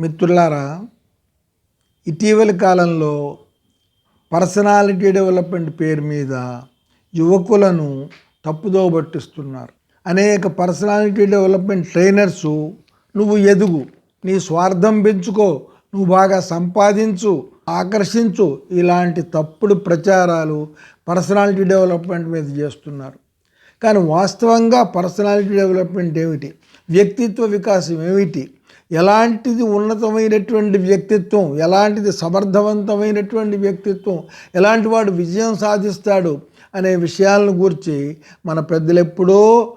మిత్రులారా ఇటీవలి కాలంలో పర్సనాలిటీ డెవలప్మెంట్ పేరు మీద యువకులను తప్పుదో పట్టిస్తున్నారు అనేక పర్సనాలిటీ డెవలప్మెంట్ ట్రైనర్సు నువ్వు ఎదుగు నీ స్వార్థం పెంచుకో నువ్వు బాగా సంపాదించు ఆకర్షించు ఇలాంటి తప్పుడు ప్రచారాలు పర్సనాలిటీ డెవలప్మెంట్ మీద చేస్తున్నారు. కానీ వాస్తవంగా పర్సనాలిటీ డెవలప్మెంట్ ఏమిటి? వ్యక్తిత్వ వికాసం ఏమిటి? ఎలాంటిది ఉన్నతమైనటువంటి వ్యక్తిత్వం ఎలాంటిది సమర్థవంతమైనటువంటి వ్యక్తిత్వం ఎలాంటి వాడు విజయం సాధిస్తాడు అనే విషయాలను గురించి మన పెద్దలు ఎప్పుడో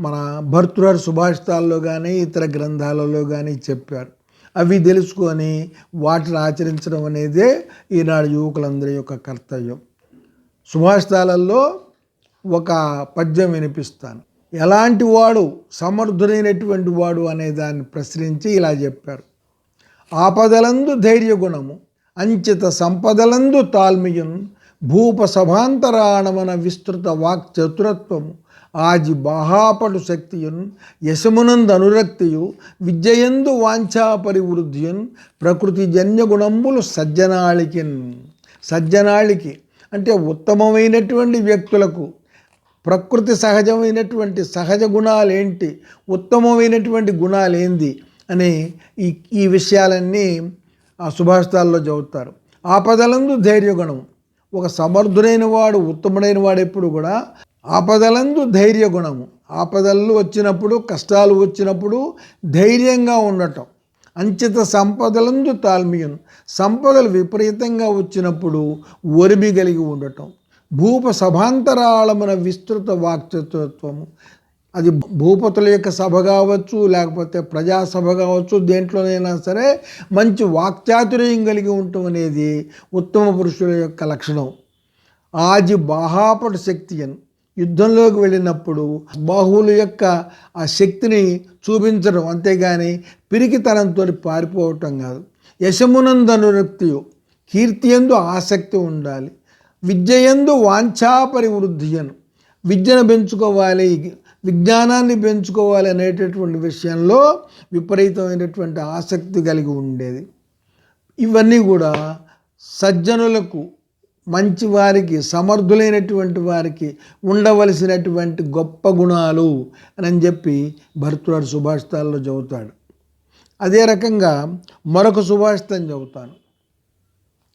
మన భర్తృహరి సుభాషితాల్లో కానీ ఇతర గ్రంథాలలో కానీ చెప్పారు. అవి తెలుసుకొని వాటిని ఆచరించడం అనేదే ఈనాడు యువకులందరి యొక్క కర్తవ్యం. సుభాషితాలలో ఒక పద్యం వినిపిస్తాను. ఎలాంటి వాడు సమర్థుడైనటువంటి వాడు అనే దాన్ని ప్రశ్నించి ఇలా చెప్పారు. ఆపదలందు ధైర్య గుణము అంచిత సంపదలందు తాల్మియున్ భూప సభాంతరాణమన విస్తృత వాక్ చతురత్వము ఆజి బాహాపటు శక్తియున్ యశమునందు అనురక్తియు విద్యయందు వాంఛా పరివృద్ధియున్ ప్రకృతి జన్యగుణంబులు సజ్జనాళికిన్. సజ్జనాళికి అంటే ఉత్తమమైనటువంటి వ్యక్తులకు ప్రకృతి సహజమైనటువంటి సహజ గుణాలు ఏంటి ఉత్తమమైనటువంటి గుణాలు అని ఈ ఈ విషయాలన్నీ ఆ సుభాషితాల్లో చదువుతారు. ఆపదలందు ధైర్యగుణం. ఒక సమర్థుడైన వాడు ఉత్తముడైన వాడు ఎప్పుడు కూడా ఆపదలందు ధైర్య గుణము ఆపదలు వచ్చినప్పుడు కష్టాలు వచ్చినప్పుడు ధైర్యంగా ఉండటం. అంచిత సంపదలందు తాల్మీయం సంపదలు విపరీతంగా వచ్చినప్పుడు ఒరిమి కలిగి ఉండటం. భూప సభాంతరాళమున విస్తృత వాక్చతుత్వము అది భూపతుల యొక్క సభ కావచ్చు లేకపోతే ప్రజాసభ కావచ్చు దేంట్లోనైనా సరే మంచి వాక్చాతుర్యం కలిగి ఉండటం అనేది ఉత్తమ పురుషుల యొక్క లక్షణం. ఆజి బాహాపటు శక్తి అని. యుద్ధంలోకి వెళ్ళినప్పుడు బాహువుల యొక్క ఆ శక్తిని చూపించడం అంతేగాని పిరికితనంతో పారిపోవటం కాదు. యశమునందనురక్తియు కీర్తియందు ఆసక్తి ఉండాలి. విద్యయందు వాంఛా పరివృద్ధియను విద్యను పెంచుకోవాలి విజ్ఞానాన్ని పెంచుకోవాలి అనేటటువంటి విషయంలో విపరీతమైనటువంటి ఆసక్తి కలిగి ఉండేది. ఇవన్నీ కూడా సజ్జనులకు మంచి వారికి సమర్థులైనటువంటి వారికి ఉండవలసినటువంటి గొప్ప గుణాలు అని చెప్పి భర్తృడు సుభాషితాల్లో చదువుతాడు. అదే రకంగా మరొక సుభాషితం చదువుతాను.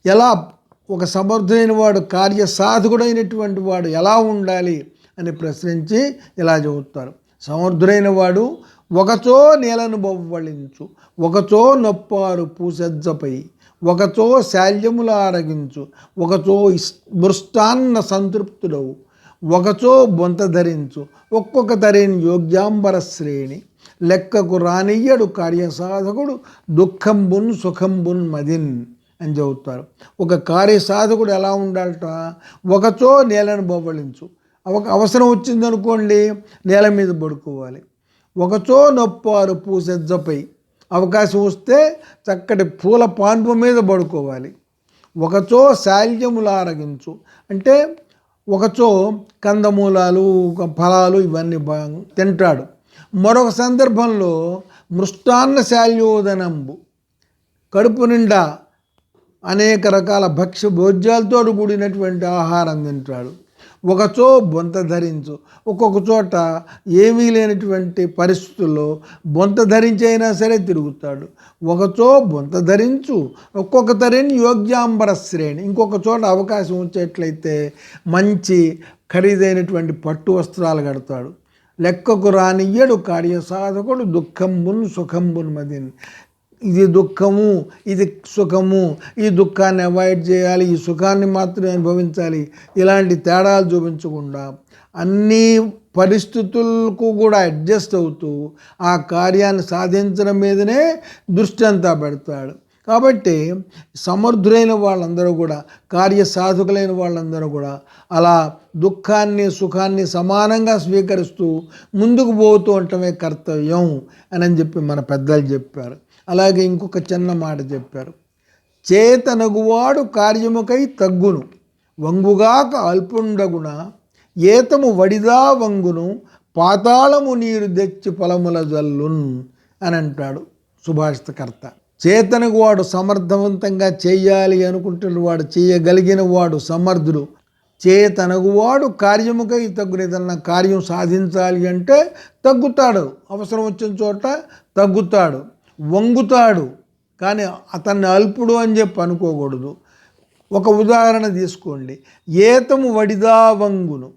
ఎలా ఒక సమర్థులైన వాడు కార్యసాధకుడైనటువంటి వాడు ఎలా ఉండాలి అని ప్రశ్నించి ఇలా చెబుతారు. సమర్థుడైన వాడు ఒకచో నేలను బొవ్వళించు ఒకచో నొప్పారు పూసెజ్జపై ఒకచో శాల్యముల ఆరగించు ఒకచో మృష్టాన్న సంతృప్తుడవు ఒకచో బొంత ధరించు ఒక్కొక్క ధరిని యోగ్యాంబర శ్రేణి లెక్కకు రానియ్యడు కార్యసాధకుడు దుఃఖంబున్ సుఖంబున్ మదిన్. అని చెబుతారు ఒక కార్యసాధకుడు ఎలా ఉండాలట? ఒకచో నేలను బొబ్బలించు ఒక అవసరం వచ్చిందనుకోండి నేల మీద పడుకోవాలి. ఒకచో నొప్పారు పూసెజ్జపై అవకాశం వస్తే చక్కటి పూల పాన్పు మీద పడుకోవాలి. ఒకచో శాల్యములు ఆరగించు. అంటే ఒకచో కందమూలాలు ఫలాలు ఇవన్నీ బా తింటాడు. మరొక సందర్భంలో మృష్టాన్న శాల్యోదనంబు. కడుపు నిండా అనేక రకాల భక్ష్య భోజ్యాలతో కూడినటువంటి ఆహారం తింటాడు. ఒకచో బొంత ధరించు. ఒక్కొక్క చోట ఏమీ లేనటువంటి పరిస్థితుల్లో బొంత ధరించైనా సరే తిరుగుతాడు. ఒకచో బొంత ధరించు. ఒక్కొక్క తరిని యోగ్యాంబర శ్రేణి. ఇంకొక చోట అవకాశం వచ్చేట్లయితే మంచి ఖరీదైనటువంటి పట్టు వస్త్రాలు కడతాడు. లెక్కకు రానియ్యడు. కార్యసాధకుడు దుఃఖంబున్ సుఖంబున్ మదిన్. ఇది దుఃఖము ఇది సుఖము. ఈ దుఃఖాన్ని అవాయిడ్ చేయాలి ఈ సుఖాన్ని మాత్రమే అనుభవించాలి. ఇలాంటి తేడాలు చూపించకుండా అన్ని పరిస్థితులకు కూడా అడ్జస్ట్ అవుతూ ఆ కార్యాన్ని సాధించడం మీదనే దృష్టి అంతా పెడతాడు. కాబట్టి సమర్థులైన వాళ్ళందరూ కూడా కార్య సాధకులైన వాళ్ళందరూ కూడా అలా దుఃఖాన్ని సుఖాన్ని సమానంగా స్వీకరిస్తూ ముందుకు పోతూ ఉండటమే కర్తవ్యం అని చెప్పి మన పెద్దలు చెప్పారు. అలాగే ఇంకొక చిన్న మాట చెప్పారు. చేతనగువాడు కార్యముకై తగ్గును వంగుగాక అల్పుండగున? ఏతము వడిదా వంగును పాతాళము నీరు తెచ్చి పొలముల జల్లున్ అని అంటాడు సుభాషితకర్త. చేతనకు వాడు సమర్థవంతంగా చేయాలి అనుకుంటున్న వాడు చేయగలిగిన వాడు సమర్థుడు. చేతనకు వాడు కార్యముకై తగ్గును ఏదన్నా కార్యం సాధించాలి అంటే తగ్గుతాడు. అవసరం వచ్చిన చోట తగ్గుతాడు. వంగుతాడు. కానీ అతన్ని అల్పుడు అని చెప్పి అనుకోకూడదు. ఒక ఉదాహరణ తీసుకోండి. ఏతము వడిదా వంగును.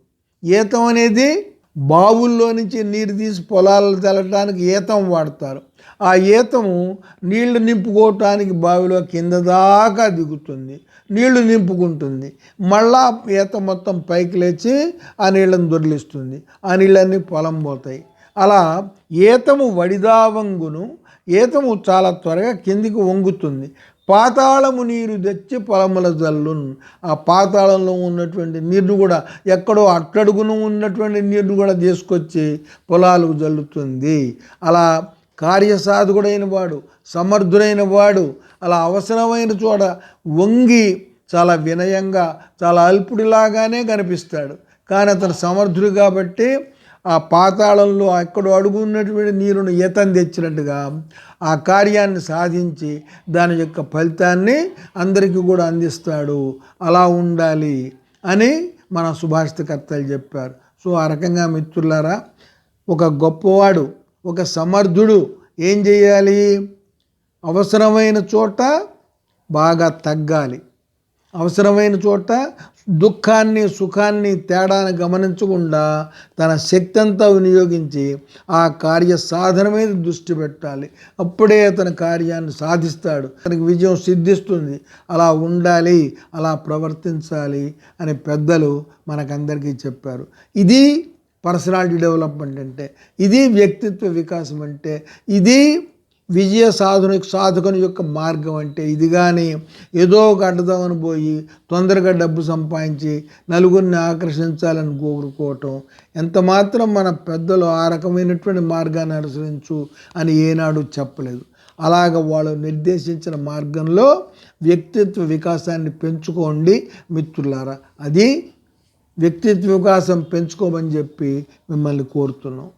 ఏతం అనేది బావుల్లో నుంచి నీరు తీసి పొలాలు చల్లడానికి ఏతం వాడతారు. ఆ ఏతము నీళ్ళు నింపుకోవటానికి బావిలో కింద దాకా దిగుతుంది. నీళ్ళు నింపుకుంటుంది. మళ్ళా ఈత మొత్తం పైకి లేచి ఆ నీళ్ళని దొరిలిస్తుంది. ఆ నీళ్ళన్నీ పొలం పోతాయి. అలా ఏతము వడిదావంగును ఈతము చాలా త్వరగా కిందికి వంగుతుంది. పాతాళము నీరు తెచ్చి పొలముల జల్లున్. ఆ పాతాళంలో ఉన్నటువంటి నీరును కూడా ఎక్కడో అట్టడుగును ఉన్నటువంటి నీరును కూడా తీసుకొచ్చి పొలాలకు జల్లుతుంది. అలా కార్యసాధకుడైన వాడు సమర్థుడైన వాడు అలా అవసరమైన చోట వంగి చాలా వినయంగా చాలా అల్పుడిలాగానే కనిపిస్తాడు. కానీ అతను సమర్థుడు కాబట్టి ఆ పాతాళంలో ఎక్కడో అడుగున్నటువంటి నీరును ఈతం తెచ్చినట్టుగా ఆ కార్యాన్ని సాధించి దాని యొక్క ఫలితాన్ని అందరికీ కూడా అందిస్తాడు. అలా ఉండాలి అని మన సుభాషితకర్తలు చెప్పారు. సో ఆ రకంగా మిత్రులారా ఒక గొప్పవాడు ఒక సమర్థుడు ఏం చేయాలి? అవసరమైన చోట బాగా తగ్గాలి. అవసరమైన చోట దుఃఖాన్ని సుఖాన్ని తేడాను గమనించకుండా తన శక్తి అంతా వినియోగించి ఆ కార్య సాధన మీద దృష్టి పెట్టాలి. అప్పుడే అతని కార్యాన్ని సాధిస్తాడు. తనకి విజయం సిద్ధిస్తుంది. అలా ఉండాలి అలా ప్రవర్తించాలి అని పెద్దలు మనకందరికీ చెప్పారు. ఇది పర్సనాలిటీ డెవలప్మెంట్ అంటే ఇది వ్యక్తిత్వ వికాసం అంటే ఇది విజయ సాధన సాధకుని యొక్క మార్గం అంటే ఇది కానీ ఏదో ఒక అడ్డదామని పోయి తొందరగా డబ్బు సంపాదించి నలుగురిని ఆకర్షించాలని కోరుకోవటం. ఎంత మాత్రం మన పెద్దలు ఆ రకమైనటువంటి మార్గాన్ని అనుసరించు అని ఏనాడు చెప్పలేదు. అలాగ వాళ్ళు నిర్దేశించిన మార్గంలో వ్యక్తిత్వ వికాసాన్ని పెంచుకోండి మిత్రులారా. అది వ్యక్తిత్వ వికాసం పెంచుకోమని చెప్పి మిమ్మల్ని కోరుతున్నాం.